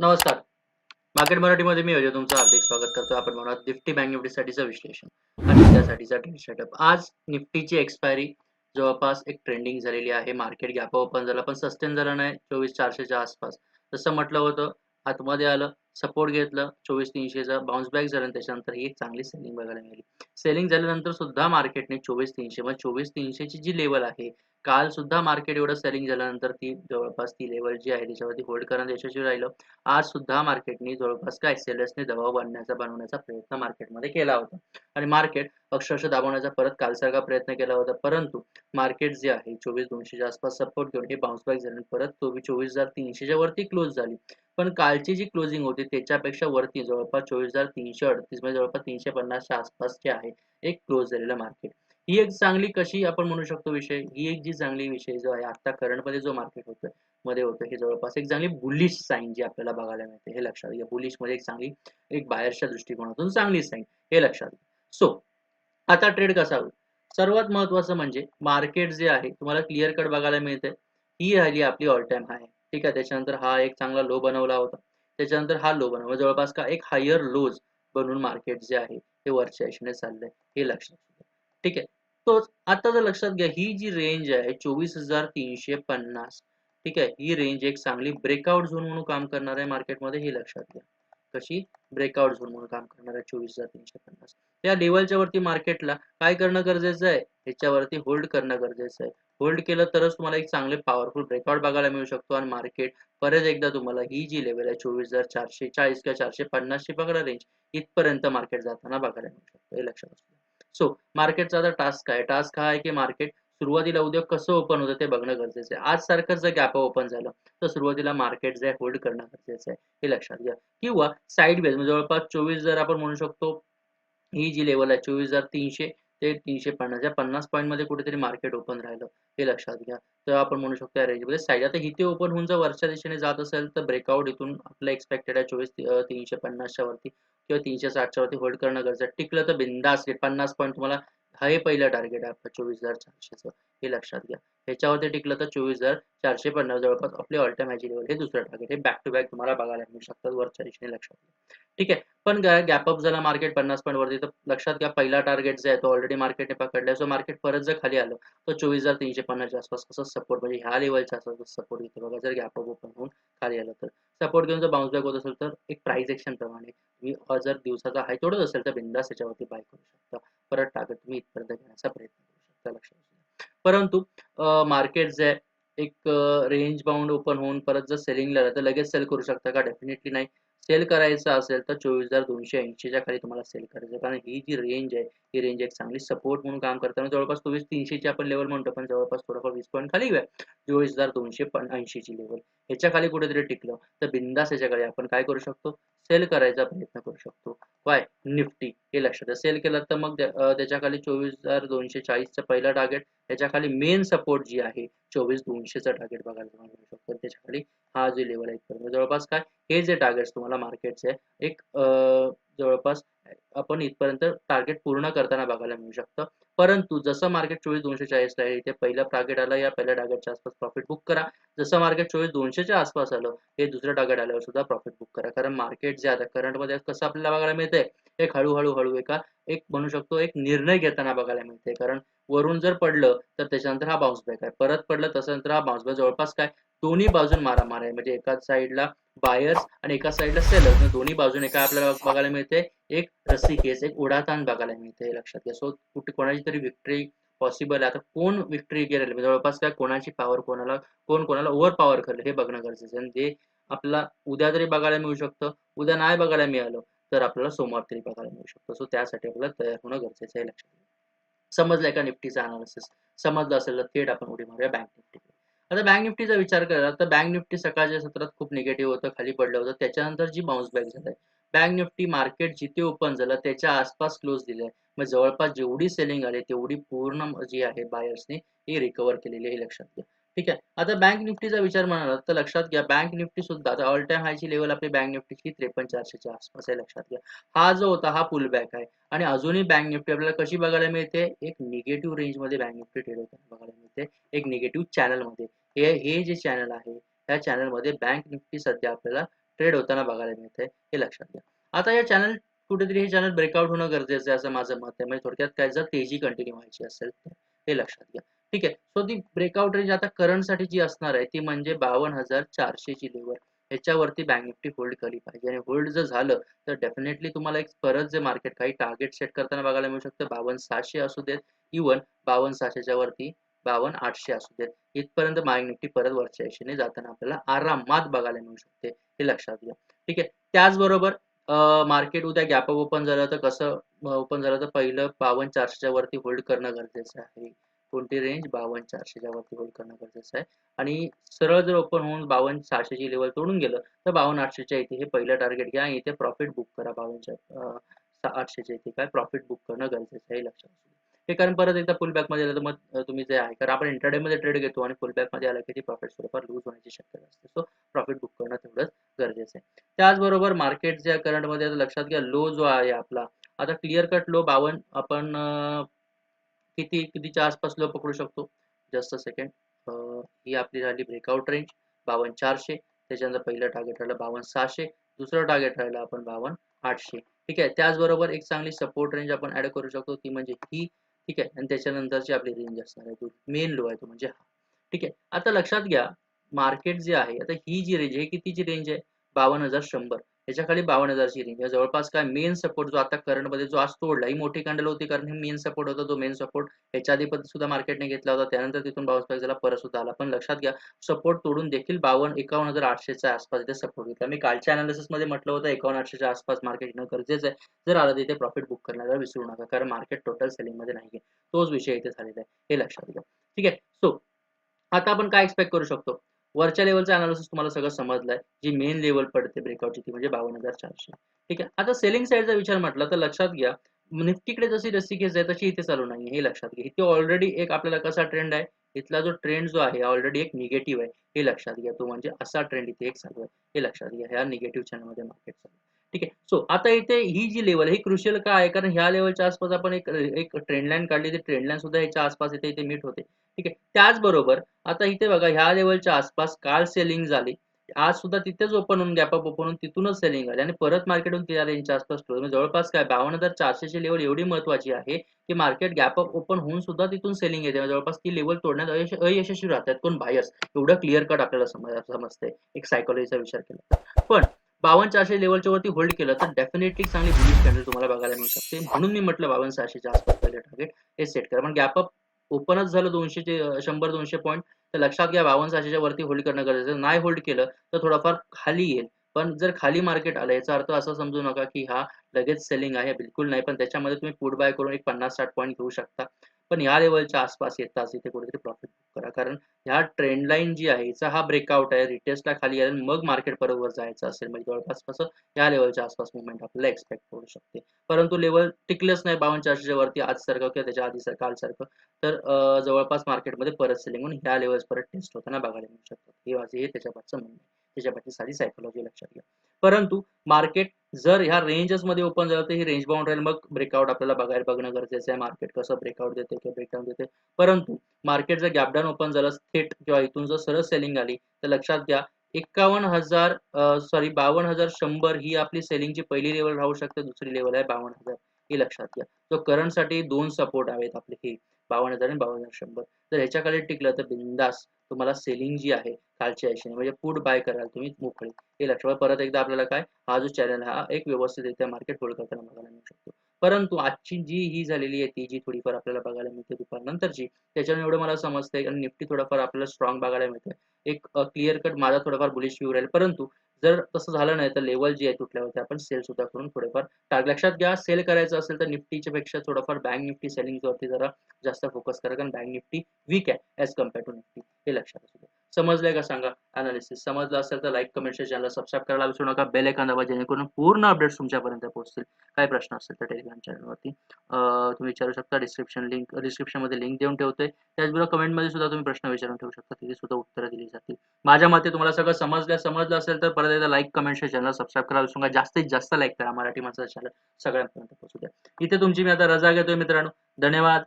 नमस्कार. मार्केट मराठीमध्ये मी अजय तुमचं हार्दिक स्वागत करतो आपण म्हणून निफ्टी बँक निफ्टीसाठीचं विश्लेषण आणि त्यासाठीचा ट्रेड सेटअप आज निफ्टीची एक्सपायरी जवळपास एक ट्रेंडिंग झालेली आहे. मार्केट गॅप ओपन झाला पण सस्टेन झाला नाही. चोवीस चारशेच्या आसपास. जसं म्हटलं होतं आतमध्ये आलं सपोर्ट घेतलं चोवीस तीनशेचा बाउन्स बॅक झालं त्याच्यानंतर ही एक चांगली सेलिंग बघायला मिळाली. सेलिंग झाल्यानंतर सुद्धा मार्केटने चोवीस तीनशे मग चोवीस तीनशेची जी लेवल आहे काल सुद्धा मार्केट एवढं सेलिंग झाल्यानंतर ती जवळपास ती लेवल जी आहे त्याच्यावरती होल्ड करण्यात यशस्वी राहिलं. आज सुद्धा मार्केटने जवळपास काय सेलर्सने दबाव बनण्याचा बनवण्याचा प्रयत्न मार्केटमध्ये केला होता. आणि मार्केट अक्षरशः दाबवण्याचा परत कालसारखा प्रयत्न केला होता. परंतु मार्केट जे आहे चोवीस दोनशेच्या आसपास सपोर्ट घेऊन हे बाउन्स बॅक झाले परत चोवीस चोवीस हजार तीनशेच्या वरती क्लोज झाली. पण कालची जी क्लोजिंग होती त्याच्यापेक्षा वरती जवळपास चोवीस हजार तीनशे अडतीस म्हणजे जवळपास तीनशे पन्नासच्या आसपासचे आहे एक क्लोज झालेलं मार्केट ही एक चांगली कशी आपण म्हणू शकतो विषय? ही एक जी चांगली विषय जो आहे आता करंटमध्ये जो मार्केट होतोयमध्ये होतं हे जवळपास एक चांगली बुलिश साईन जी आपल्याला बघायला मिळते. हे लक्षात घ्या. बुलिशमध्ये एक चांगली एक बाहेरच्या दृष्टिकोनातून चांगली साईन हे लक्षात घ्या. सो आता ट्रेड कसा होईल? सर्वात महत्वाचं म्हणजे मार्केट जे आहे तुम्हाला क्लिअर कट बघायला मिळते ही राहिली आपली ऑल टाइम हाय ठीक आहे? त्याच्यानंतर हा एक चांगला लो बनवला होता. त्याच्यानंतर हा लो बनवला. जवळपास का एक हायर लोज बनवून मार्केट जे आहे ते वरच्या दिशेने चाललंय. हे लक्षात घ्या ठीक आहे? तोच आता जर लक्षात घ्या ही जी रेंज आहे चोवीस हजार तीनशे पन्नास. ठीक आहे? ही रेंज एक चांगली ब्रेकआउट झोन म्हणून काम करणार आहे मार्केटमध्ये हे लक्षात घ्या. कशी? ब्रेकआउट झोन म्हणून काम करणार आहे चोवीस हजार तीनशे पन्नास. या लेवलच्या वरती मार्केटला काय करणं गरजेचं आहे? त्याच्यावरती होल्ड करणं गरजेचं आहे. होल्ड केलं तरच तुम्हाला एक चांगले पॉवरफुल ब्रेकआउट बघायला मिळू शकतो आणि मार्केट परत एकदा तुम्हाला ही जी लेवल आहे चोवीस हजार चारशे चाळीस किंवा चारशे पन्नासशे पकडा रेंज इथपर्यंत मार्केट जाताना बघायला मिळू शकतो. हे लक्षात असतं सो मार्केटचा आता टास्क आहे टास्क हा आहे की मार्केट सुरुवातीला उद्या कसं ओपन होतं ते बघणं गरजेचं आहे. आज सारखं जर गॅप ओपन झालं तर सुरुवातीला मार्केट जे होल्ड करणं गरजेचं आहे. हे लक्षात घ्या. किंवा साईड बेस म्हणजे जवळपास चोवीस जर आपण म्हणू शकतो ही जी लेवल आहे चोवीस हजार तीनशे ते तीनशे पन्नास या पन्नास पॉईंटमध्ये कुठेतरी मार्केट ओपन राहिलं हे लक्षात घ्या. तर आपण म्हणू शकतो या रेंजमध्ये साईड आता इथे ओपन होऊन जर वरच्या दिशेने जात असेल तर ब्रेकआउट इथून आपलं एक्सपेक्टेड आहे चोवीस तीनशे पन्नासच्या वरती किंवा तीनशे साठच्या वरती होल्ड करणं गरजेचं आहे. टिकलं तर बिंदास पन्नास पॉईंट तुम्हाला हा हे पहिलं टार्गेट आहे आपलं चोवीस हजार चारशेचं. हे लक्षात घ्या. ह्याच्यावरती टिकलं तर चोवीस हजार चारशे पन्नास जवळपास आपले ऑल टाइम लेवल हे दुसरं टार्गेट हे बॅक टू बॅक तुम्हाला बघायला मिळू शकतात वरच्या दिशेने लक्षात घ्या. ठीक आहे? पण गॅप अप झाला मार्केट पन्नास पॉईंट वरती तर लक्षात घ्या पहिला टार्गेट जे आहे तो ऑलरेडी मार्केटने पकडलाय. सो मार्केट परत जर खाली आलं तर चोवीस हजार तीनशे पन्नासच्या आसपास कसं सपोर्ट म्हणजे ह्या लेवलच्या आसपास सपोर्ट घेतो बघा. जर गॅप अप ओपन होऊन खाली आलं तर. सपोर्ट घेऊन जर बाउन्स बॅक होत असेल तर एक प्राइस एक्शन प्रमाणे तुम्ही जर दिवसाचा हाय तोडत असेल तर बिंदास त्याच्यावरती बाय करू शकता. परत टार्गेट तुम्ही इथपर्यंत घेण्याचा प्रयत्न करू शकता लक्षात परंतु मार्केट जे एक रेंज बाउंड ओपन होऊन परत जर सेलिंग तर लगेच सेल करू शकता का? डेफिनेटली नाही. सेल करायचं असेल तर चोवीस हजार दोनशे ऐंशीच्या खाली तुम्हाला सेल करायचं कारण ही जी रेंज आहे ही रेंज एक चांगली सपोर्ट म्हणून काम करताना जवळपास चोवीस तीनशेची आपण लेवल म्हणतो पण जवळपास थोडंफार वीस पॉईंट खाली आहे चोवीस हजार दोनशे पण ऐंशीची लेवल ह्याच्या खाली कुठेतरी टिकलं. तर बिंदास ह्याच्याकडे आपण काय करू शकतो? सेल करायचा प्रयत्न करू शकतो. वाय निफ्टी. हे लक्षात सेल केलं तर मग त्याच्याखाली चोवीस हजार दोनशे चाळीसचं पहिलं टार्गेट त्याच्याखाली मेन सपोर्ट जी आहे चोवीस दोनशेचं टार्गेट बघायला तुम्हाला मिळू शकतो. त्याच्याखाली हा जो लेवल आहे जवळपास काय? हे जे टार्गेट्स तुम्हाला मार्केटचे एक जवळपास आपण इथपर्यंत टार्गेट पूर्ण करताना बघायला मिळू शकतं. परंतु जसं मार्केट चोवीस दोनशे चाळीस आहे इथे पहिलं टार्गेट आलं या पहिल्या टार्गेटच्या आसपास प्रॉफिट बुक करा. जसं मार्केट चोवीस दोनशेच्या आसपास आलं हे दुसरं टार्गेट आल्यावर सुद्धा प्रॉफिट बुक करा. कारण मार्केट जे आता करंटमध्ये कसं आपल्याला बघायला मिळतंय एक हळूहळू हळू एका एक म्हणू शकतो एक निर्णय घेताना बघायला मिळते. कारण वरून जर पडलं तर त्याच्यानंतर हा बाउन्स बॅक आहे. परत पडलं त्याच्यानंतर हा बाउन्स बॅक जवळपास काय दोन्ही बाजून मारामार आहे. म्हणजे एका साईडला बायर्स आणि एका साईडला सेलर्स दोन्ही बाजूने काय आपल्याला बघायला मिळते एक रस्सी केस एक उडाताण बघायला मिळते लक्षात घ्या. सो कुठे कोणाची तरी विक्ट्री पॉसिबल आहे. आता कोण विक्ट्री गेलेली जवळपास काय कोणाची पॉवर कोणाला कोण कोणाला ओव्हर पॉवर करेल हे बघणं गरजेचं आहे. आणि ते आपला उद्या तरी बघायला मिळू शकतं उद्या नाही बघायला मिळालं तर आपल्याला सोमवार तरी बघायला मिळू शकतो. सो त्यासाठी आपल्याला तयार होणं गरजेचं आहे लक्षात समजलंय का निफ्टीचा अनालिसिस समजलं असेल तर थेट आपण उडी मारूया बँक निफ्टी आता बँक निफ्टीचा विचार केला तर बँक निफ्टी सकाळच्या सत्रात खूप निगेटिव्ह होतं खाली पडलं होतं. त्याच्यानंतर जी बाउन्स बॅक झालंय बँक निफ्टी मार्केट जिथे ओपन झालं त्याच्या आसपास क्लोज दिले. मग जवळपास जेवढी सेलिंग आली तेवढी पूर्ण जी आहे बायर्सने ही रिकवर केलेली आहे लक्षात घ्या. ठीक आहे. आता बँक निफ्टीचा विचार म्हणाला तर लक्षात घ्या बँक निफ्टी सुद्धा आता ऑल टाइम हायची लेवल आपली बँक निफ्टीची त्रेपन्न चारशेच्या आसपास आहे लक्षात घ्या. हा जो होता हा पुल बॅक आहे. आणि अजूनही बँक निफ्टी आपल्याला कशी बघायला मिळते? एक निगेटिव्ह रेंजमध्ये बँक निफ्टी ट्रेड होताना बघायला मिळते. एक निगेटिव्ह चॅनलमध्ये हे हे जे चॅनल आहे त्या चॅनलमध्ये बँक निफ्टी सध्या आपल्याला ट्रेड होताना बघायला मिळते हे लक्षात घ्या. आता या चॅनल कुठेतरी हे चॅनल ब्रेकआउट होणं गरजेचं आहे असं माझं मत आहे. म्हणजे थोडक्यात काय जर तेजी कंटिन्यू व्हायची असेल तर हे लक्षात घ्या. ठीक आहे. सो ती ब्रेकआउट रेंज आता करंटसाठी जी असणार आहे ती म्हणजे बावन्न हजार चारशे ची लेवल ह्याच्यावरती बँक निफ्टी होल्ड केली पाहिजे. आणि होल्ड जर झालं तर डेफिनेटली तुम्हाला एक परत जे मार्केट काही टार्गेट सेट करताना बघायला मिळू शकतं. बावन्न सहाशे असू देत. इवन बावन्न सहाशेच्या वरती बावन्न आठशे असू देत. इथपर्यंत बँक निफ्टी परत वरच्या दिशेने जाताना आपल्याला आरामात बघायला मिळू शकते. हे लक्षात घ्या. ठीक आहे. त्याचबरोबर मार्केट उद्या गॅप ओपन झालं तर कसं ओपन झालं तर पहिलं बावन्न चारशेच्या वरती होल्ड करणं गरजेचं आहे. कोणती रेंज बावन्न चारशेच्या वरती होल्ड करणं गरजेचं आहे. आणि सरळ जर ओपन होऊन बावन्न सहाशेची लेवल तोडून गेलं तर बावन्न आठशेच्या इथे हे पहिलं टार्गेट घ्या. आणि इथे प्रॉफिट बुक करा बावन्नच्या आठशेच्या इथे. काय? प्रॉफिट बुक करणं गरजेचं आहे लक्षात असू हे कारण परत एकदा फुलमध्ये आलं तर मग तुम्ही जे आहे कारण आपण इंटरडेमध्ये ट्रेड घेतो आणि फुलमध्ये आलं की प्रॉफिट स्वरूपात लूज होण्याची शक्यता असते. सो प्रॉफिट बुक करणं तेवढंच गरजेचं आहे. त्याचबरोबर मार्केट जे करंटमध्ये लक्षात घ्या लो जो आहे आपला आता क्लिअर कट लो बावन्न आपण किती कितीच्या आसपास लो पकडू शकतो? जस्ट अ सेकंड ही आपली झाली ब्रेकआउट रेंज बावन्न चारशे. त्याच्यानंतर पहिलं टार्गेट राहिलं बावन्न सहाशे. दुसरं टार्गेट राहिलं आपण बावन्न आठशे. ठीक आहे? त्याचबरोबर एक चांगली सपोर्ट रेंज आपण ऍड करू शकतो. ती म्हणजे ही. ठीक आहे? आणि त्याच्यानंतरची आपली रेंज असणार आहे. तो मेन लो आहे तो म्हणजे हा. ठीक आहे? आता लक्षात घ्या. मार्केट जे आहे आता ही जी रेंज आहे कितीची रेंज आहे? बावन्न हजार शंभर. त्याच्याखाली बावन्न हजारची रेंज जवळपास काय मेन सपोर्ट जो आता करंटमध्ये जो आज तोडला ही मोठी कॅन्डल होती कारण हे मेन सपोर्ट होता तो मेन सपोर्ट ह्याच्या आधी पण सुद्धा मार्केटने घेतला होता त्यानंतर तिथून बाउन्स बॅक झाला परत सुद्धा आला. पण लक्षात घ्या सपोर्ट तोडून देखील बावन्न एकावन्न हजार आठशेच्या आसपास इथे सपोर्ट घेतला. मी कालच्या अनालिसिसमध्ये म्हटलं होतं एकावन्न आठशेच्या आसपास मार्केट येणं गरजेचं आहे. जर आलं तिथे प्रॉफिट बुक करण्याला विसरू नका कारण मार्केट टोटल सेलिंगमध्ये आहे तोच विषय इथे झालेला आहे. हे लक्षात घ्या. ठीक आहे. सो आता आपण काय एक्सपेक्ट करू शकतो? वरच्या लेवलचं अनालिसिस तुम्हाला सगळं समजलंय. जी मेन लेवल पडते ब्रेकआउटची ती म्हणजे बावन्न हजार चारशे. ठीक आहे? आता सेलिंग साईडचा विचार म्हटला तर लक्षात घ्या निफ्टीकडे जशी रसिकेस आहे तशी इथे चालू नाही हे लक्षात घ्या. इथे ऑलरेडी एक आपल्याला कसा ट्रेंड आहे? इथला जो ट्रेंड जो आहे ऑलरेडी एक निगेटिव्ह आहे. हे लक्षात घ्या. तो म्हणजे असा ट्रेंड इथे एक चालू आहे. हे लक्षात घ्या. ह्या निगेटिव्ह चॅनलमध्ये मार्केट चालू ठीक आहे. सो आता इथे ही जी लेवल ही क्रुशियल का आहे? कारण ह्या लेवलच्या आसपास आपण एक एक ट्रेंडलाईन काढली ती ट्रेंड लाईन सुद्धा ह्याच्या आसपास इथे इथे मीट होते. ठीक आहे. त्याचबरोबर आता इथे बघा ह्या लेवलच्या आसपास काल सेलिंग झाली. आज सुद्धा तिथेच ओपन होऊन गॅपअप ओपन होऊन तिथूनच सेलिंग आली आणि परत मार्केट होऊन त्या रेंजच्या आसपास ठेवलं म्हणजे जवळपास काय बावन्न हजार चारशेची लेवल एवढी महत्वाची आहे की मार्केट गॅप अप ओपन होऊन सुद्धा तिथून सेलिंग येते. म्हणजे जवळपास ती लेवल तोडण्यात अयशस्वी राहतात. कोण बायस एवढं क्लिअर कट आपल्याला समज समजतंय. एक सायकोलॉजीचा विचार केला पण बावन्न चारशे लेवलच्या वरती होल्ड केलं तर डेफिनेटली चांगली बुलिश कॅन्डल तुम्हाला बघायला मिळू शकते. म्हणून मी म्हटलं बावन्न सहाशेच्या आसपास पहिले टार्गेट हे सेट करा. पण गॅप अप ओपनच झालं दोनशेचे शंभर दोनशे पॉईंट तर लक्षात घ्या बावन्न सहाशेच्या वरती होल्ड करणं गरजेचं नाही होल्ड केलं तर थोडाफार खाली येईल. पण जर खाली मार्केट आलं याचा अर्थ असं समजू नका की हा लगेच सेलिंग आहे बिलकुल नाही. पण त्याच्यामध्ये तुम्ही पुट बाय करून एक पन्नास साठ पॉईंट घेऊ शकता. पण या लेवलच्या आसपास येताच इथे कुठेतरी प्रॉफिट बुक करा. कारण ह्या ट्रेंड लाईन जी आहे हिचा हा ब्रेकआउट आहे. रिटेस्टला खाली आहे मग मार्केट बरोबर जायचं असेल. म्हणजे जवळपास कसं या लेवलच्या आसपास मुवमेंट आपल्याला एक्सपेक्ट करू शकते. परंतु लेवल टिकलंच नाही बावन्न चारशेच्या वरती आज सारखं किंवा त्याच्या आधी सारखं काल सारखं. तर जवळपास मार्केटमध्ये परत सेलिंग म्हणून ह्या लेवल्स परत टेस्ट होताना बघायला मिळू शकतात हे माझे हे त्याच्यापासून म्हणणं आहे साधी सायकोलॉजी लक्षात घ्या. परंतु मार्केट जर ह्या रेंजेस मध्ये ओपन झालं तर ही रेंज बाउंड राहील. मग ब्रेकआउट आपल्याला बघायला बघणं गरजेचं आहे. मार्केट कसं ब्रेकआउट देते किंवा ब्रेकडाऊन देते. परंतु मार्केट जर गॅपडाऊन ओपन झालं थेट किंवा इथून जर सरळ सेलिंग आली तर लक्षात घ्या एकावन्न हजार सॉरी बावन्न हजार शंभर ही आपली सेलिंगची पहिली लेवल राहू शकते. दुसरी लेवल आहे बावन्न हजार. हे लक्षात घ्या. तो करंटसाठी दोन सपोर्ट आहेत आपले हे. बावन्न हजार आणि बावन्न हजार शंभर. जर ह्याच्याकडे टिकलं तर बिंदास तुम्हाला सेलिंग जी आहे कालच्या ऐशीने म्हणजे पुट बाय कराल तुम्ही मोकळे. हे लक्षात परत एकदा आपल्याला काय? हा जो चॅनल हा एक व्यवस्थितरित्या मार्केट होल्ड करताना बघायला मिळू शकतो. परंतु आजची जी ही झालेली आहे ती जी थोडीफार आपल्याला बघायला मिळते दुपारनंतरची त्याच्यामुळे एवढं मला समजतंय आणि निफ्टी थोडाफार आपल्याला स्ट्रॉंग बघायला मिळतंय. एक क्लिअर कट माझा थोडाफार बुलिश व्ह्यू राहील. परंतु जर तसं झालं नाही तर लेवल जी आहे तुटल्यावरती आपण सेल सुद्धा करून थोडेफार टार्ग लक्षात घ्या सेल करायचं असेल तर निफ्टीच्या पेक्षा थोडंफार बँक निफ्टी सेलिंग वरती जरा जास्त फोकस करा कारण बँक निफ्टी वीक आहे एज कंपेअर टू निफ्टी हे लक्षात असू समजलंय का सांगा? अनालिसिस समजलं असेल तर लाईक कमेंट चॅनल सबस्क्राईब करायला विसरू नका. बेल एका दाबा जेणेकरून पूर्ण अपडेट्स तुमच्यापर्यंत पोहोचतील. काय प्रश्न असेल तर टेलिग्राम चॅनलवरती तुम्ही विचारू शकता. डिस्क्रिप्शन लिंक डिस्क्रिप्शनमध्ये लिंक देऊन ठेवतोय. त्याचबरोबर कमेंटमध्ये सुद्धा तुम्ही प्रश्न विचारून ठेवू शकता. तिथे सुद्धा उत्तरं दिली जातील. माझ्या मते तुम्हाला सगळं समजलं समजलं असेल तर परत एकदा लाईक कमेंट चॅनल सबस्क्राईब करायला विसरू नका. जास्तीत जास्त लाईक करा. मराठी माणसाचं चॅनल सगळ्यांपर्यंत पोहोचू द्या. इथे तुमची मी आता रजा घेतोय मित्रांनो. धन्यवाद.